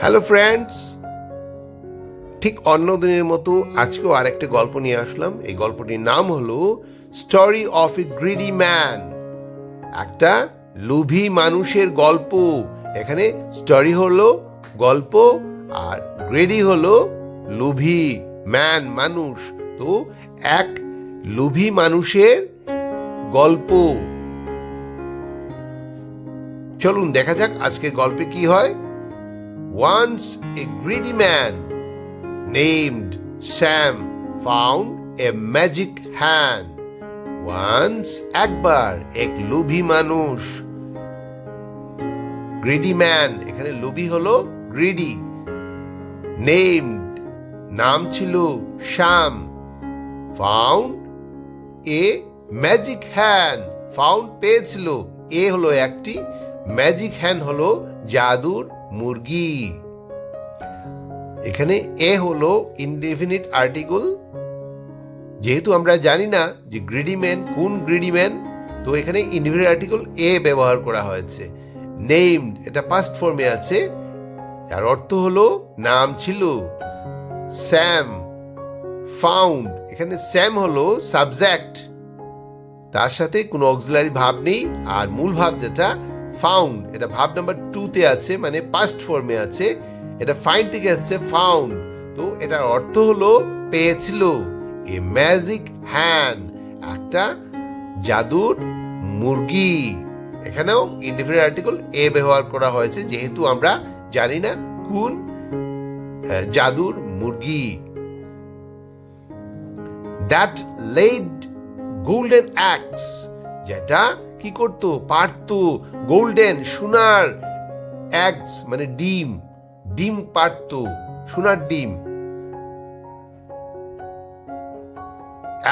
Hello friends ঠিক অন্য দিনের মতো আজকেও আরেকটা গল্প নিয়ে আসলাম। এই গল্পটির নাম হলো story of a greedy man একটা লোভী মানুষের গল্প। এখানে স্টোরি হলো গল্প আর গ্রেডি হলো লোভী ম্যান মানুষ। তো এক লোভী মানুষের গল্প। চলুন দেখা যাক আজকের গল্পে কি হয়। Once a greedy man named Sam found a magic hand. Once একবার এক লোভী মানুষ। গ্রিডি ম্যান এখানে লোভী হলো গ্রিডি নেমড নাম ছিল Sam found a magic hen found পেয়েছিল। এ হলো একটি ম্যাজিক হ্যান্ড হলো জাদুর মুরগি। এখানে এ হলো ইনডেফিনিট আর্টিকেল যেহেতু আমরা জানি না যে গ্রিডিম্যান কোন গ্রিডিম্যান তো এখানে ইনডেফিনিট আর্টিকেল এ ব্যবহার করা হয়েছে। নেমড এটা পাস্ট ফর্মে আছে। যার অর্থ হলো নাম ছিল। স্যাম ফাউন্ড এখানে স্যাম হলো সাবজেক্ট তার সাথে কোনো অক্সিলারি ভাব নেই। আর মূল ভাব যেটা ফাউন্ড এটা ভাব নাম্বার টুতে আছে মানে পাস্ট ফর্মে আছে। এটা ফাইন থেকে আসছে ফাউন্ড তো এটার অর্থ হলো পেয়েছিল। এ ম্যাজিক হ্যান্ড একটা জাদুর মুরগি। এখানেও ইন্ডিফিনিট আর্টিকেল এ ব্যবহার করা হয়েছে, যেহেতু আমরা জানি না কোন জাদুর মুরগি। দ্যাট লেড গোল্ডেন অ্যাক্স যেটা কি করতো? পারতো। গোল্ডেন, সোনার অ্যাক্স মানে ডিম। ডিম পারতো, সোনার ডিম।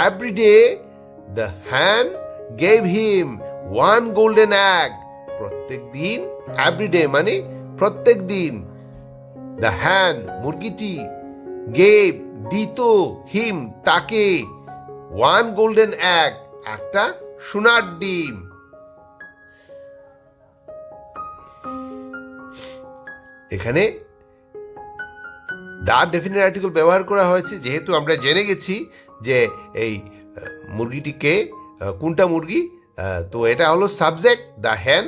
Every day the hen gave him one golden egg প্রত্যেক দিন এভরিডে মানে প্রত্যেক দিন। দ্য হ্যান্ড মুরগিটি গেভ দিত হিম তাকে। ওয়ান গোল্ডেন অ্যাগ একটা সোনার ডিম। এখানে দা ডেফিনেট আর্টিকেল ব্যবহার করা হয়েছে, যেহেতু আমরা জেনে গেছি যে এই মুরগিটিকে কোনটা মুরগি তো এটা হলো সাবজেক্ট দ্য হ্যান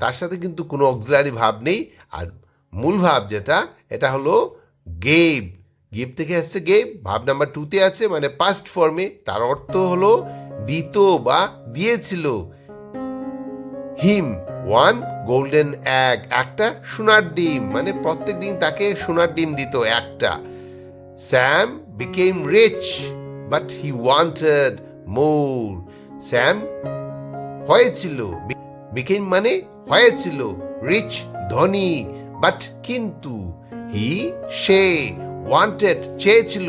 তার সাথে কিন্তু কোনো অক্সিলারি ভাব নেই। আর মূল ভাব যেটা, এটা হলো গেব গিভ থেকে আসছে গেব ভাব নাম্বার টুতে আছে মানে পাস্ট ফর্মে তার অর্থ হলো দিত বা দিয়েছিল। হিম ওয়ান গোল্ডেন অ্যাগ একটা সোনার ডিম মানে প্রত্যেক দিন তাকে সোনার ডিম দিত একটা। Sam became rich but he wanted more Sam হয়েছিল বিকেম মানে হয়েছিল রিচ ধনী বাট কিন্তু হি সে ওয়ান্টেড চেয়েছিল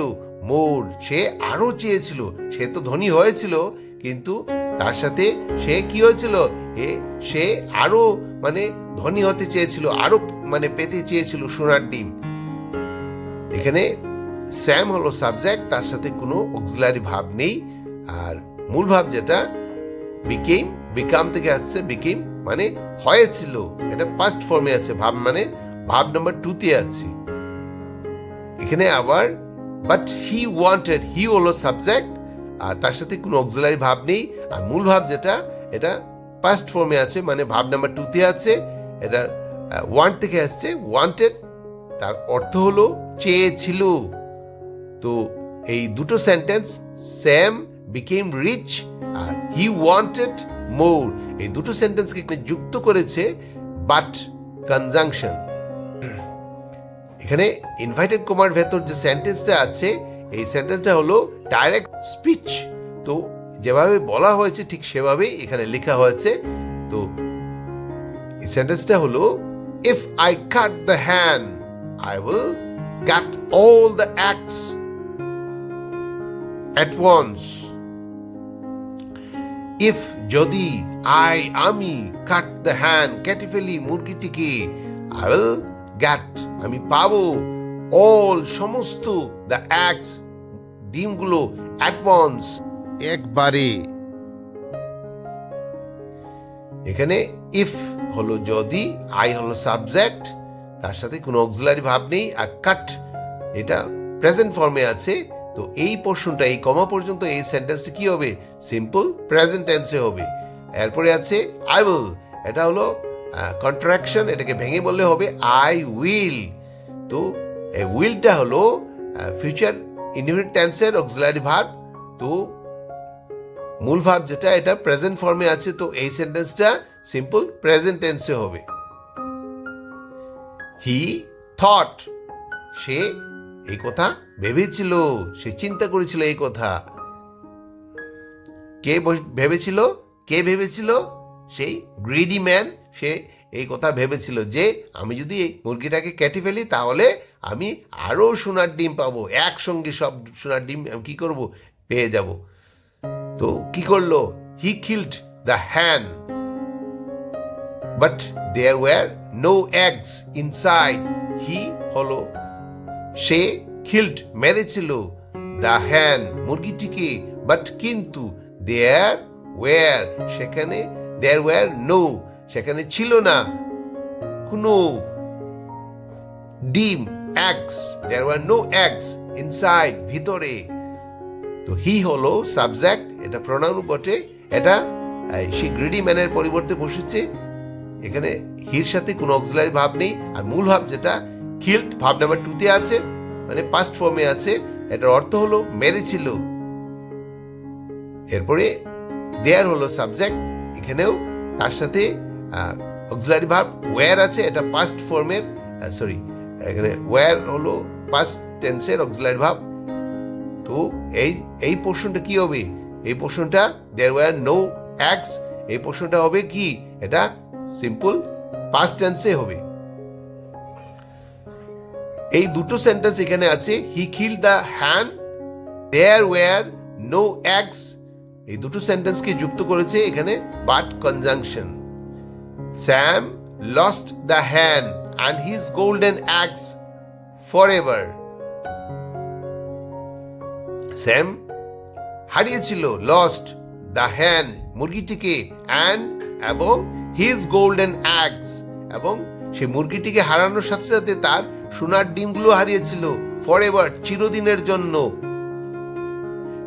মোর সে আরও চেয়েছিল। সে তো ধনী হয়েছিল, কিন্তু তার সাথে সে কি হয়েছিল? এ, সে আরও মানে ধনী হতে চেয়েছিল, আরও মানে পেতে চেয়েছিল সোনার ডিম। এখানে স্যাম হলো সাবজেক্ট, তার সাথে কোনো অক্সিলারি ভাব নেই। আর মূল ভাব যেটা বিকেম বিকাম থেকে আসছে বিকেম মানে হয়েছিল। এটা পাস্ট ফর্মে আছে, ভাব মানে ভাব নাম্বার টুতে আছে। এখানে আবার বাট হি ওয়ান্টেড হি হলো সাবজেক্ট আর তার সাথে কোনো অক্সিলারি ভাব নেই। আর মূল ভাব যেটা, এটা পাস্ট ফর্মে আছে মানে ভাব নাম্বার টুতে আছে, এটা ওয়ান্ট থেকে আসছে ওয়ান্টেড তার অর্থ হলো চেয়েছিল। তো এই দুটো সেন্টেন্স স্যাম বিকেম রিচ আর হি ওয়ান্টেড মোর এই দুটো সেন্টেন্সকে যুক্ত করেছে বাট কনজাংশন এখানে ইনভাইটেড কোমার ভেতর যে সেন্টেন্সটা আছে, এই সেন্টেন্সটা হলো ডাইরেক্ট স্পিচ তো যেভাবে বলা হয়েছে, ঠিক সেভাবেই এখানে লেখা হয়েছে। তো এই সেন্টেন্সটা হলো if I cut the hen I will cut all the eggs at once if যদি আই আমি কাট দ্য হ্যান্ড কেটে ফেলি মুরগিটিকে আই উইল গ্যাট আমি পাবো অল সমস্ত দ্য অ্যাক্স ডিমগুলো অ্যাডভান্স একবারে। এখানে ইফ হলো যদি আই হলো সাবজেক্ট তার সাথে কোনো অক্সিলারি ভাব নেই, আর কাট এটা প্রেজেন্ট ফর্মে আছে, তো এই পোর্শনটা এই কমা পর্যন্ত, এই সেন্টেন্সটা কি হবে? সিম্পল প্রেজেন্ট টেন্সে হবে। এরপরে আছে আই উইল এটা হলো কন্ট্রাকশন এটাকে ভেঙে বললে হবে আই উইল তো এই উইলটা হলো ফিউচার ইনডিফিনিট টেন্সের অক্সিলারি ভার্ব তো মূল ভাব যেটা, এটা প্রেজেন্ট ফর্মে আছে, তো এই সেন্টেন্সটা সিম্পল প্রেজেন্ট টেন্সে হবে। হি থট সে এই কথা ভেবেছিল, সে চিন্তা করেছিল এই কথা। কে ভেবেছিল? কে ভেবেছিল? সেই গ্রিডি ম্যান সে এই কথা ভেবেছিল যে, আমি যদি এই মুরগিটাকে কেটে ফেলি, তাহলে আমি আরও সোনার ডিম পাবো। একসঙ্গে সব সোনার ডিম আমি কী করব? পেয়ে যাব। তো কি করল? He killed the hen but there were no eggs inside he হলো, সে খিল্ড মেরেছিল দ্য হ্যান মুরগিটিকে। বাট কিন্তু দেয়ার ওয়ার সেখানে দেয়ার ওয়ার নো সেখানে ছিল না। কোনো ডিম eggs there were no eggs inside ভিতরে। তো হি হলো সাবজেক্ট, এটা প্রোনাউন বটে, এটা সেই গ্রিডি ম্যানের পরিবর্তে বসেছে। এখানে হির সাথে কোনো অক্সিলারি ভাব নেই, আর মূল ভাব যেটা, কিল্ড ভাব নাম্বার টুতে আছে মানে পাস্ট ফর্মে আছে, এটার অর্থ হলো মেরেছিল এরপরে দেয়ার হলো সাবজেক্ট, এখানেও তার সাথে অক্সিলারি ভাব ওয়্যার আছে, এটা পাস্ট ফর্মের সরি এখানে ওয়্যার হলো পাস্ট টেন্সের অক্সিলারি ভাব তো এই এই পোর্শনটা কি হবে? এই পোর্শনটা দেয়ার ওয়ার নো অ্যাক্স এই পোর্শনটা হবে কি? এটা সিম্পল পাস্ট টেন্সে হবে. এই দুটো সেন্টেন্স এখানে আছে he kill the hen there were no eggs এই দুটো সেন্টেন্সকে যুক্ত করেছে এখানে but conjunction lost the hen and his golden eggs forever Sam হারিয়েছিল লস্ট দ্য হ্যান মুরগিটিকে অ্যান্ড এবং হিজ গোল্ডেন অ্যাগস এবং সে মুরগিটিকে হারানোর সাথে সাথে তার সোনার ডিমগুলো হারিয়েছিল ফর চিরদিনের জন্য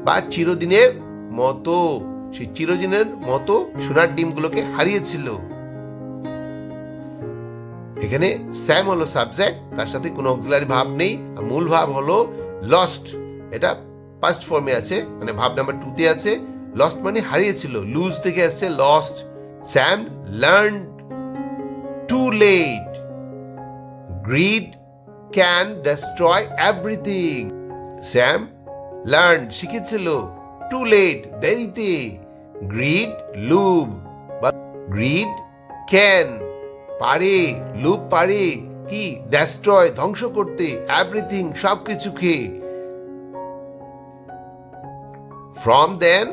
বা চিরদিনের মতো। সেই চিরদিনের মতো সোনার ডিমগুলোকে হারিয়েছিল। এখানে স্যাম হলো সাবজেক্ট, তার সাথে কোনো অক্সিলারি ভাব নেই, আর মূল ভাব হলো লস্ট এটা পাস্ট ফর্মে আছে মানে ভাব নাম্বার টুতে আছে। লস্ট মানে হারিয়েছিল লুজ থেকে আসছে lost Sam learn too late greed can destroy everything Sam learn শিখেছিল too late দেরিতে গ্রিড লুব বা গ্রিড ক্যান পারে, লুপ পারে, কি? ডেস্ট্রয় ধ্বংস করতে এভরিথিং সব কিছুকে from then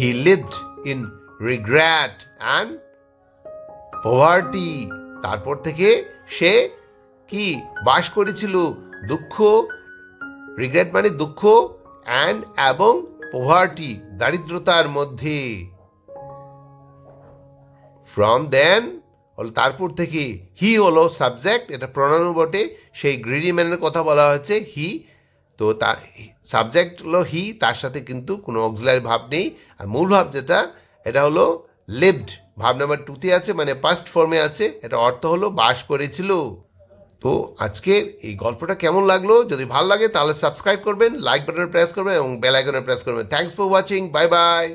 he lived in regret and poverty তারপর থেকে সে কি? বাস করেছিল দুঃখ রিগ্রেট মানে দুঃখ অ্যান্ড এবং পভার্টি দারিদ্রতার মধ্যে। ফ্রম দেন হল তারপর থেকে হি হলো সাবজেক্ট এটা প্রণানু বটে, সেই গ্রিডি ম্যানের কথা বলা হয়েছে হি তো তা সাবজেক্ট হলো হি তার সাথে কিন্তু কোনো অক্সিলারি ভাব নেই, আর মূল ভাব যেটা, এটা হলো লিভড ভাব নাম্বার টুতে আছে মানে পাস্ট ফর্মে আছে, এটা অর্থ হলো বাস করেছিল। তো আজকের এই গল্পটা কেমন লাগল? যদি ভালো লাগে তাহলে সাবস্ক্রাইব করবেন লাইক বাটনে প্রেস করবেন এবং বেল আইকনে প্রেস করবেন। Thanks for watching bye bye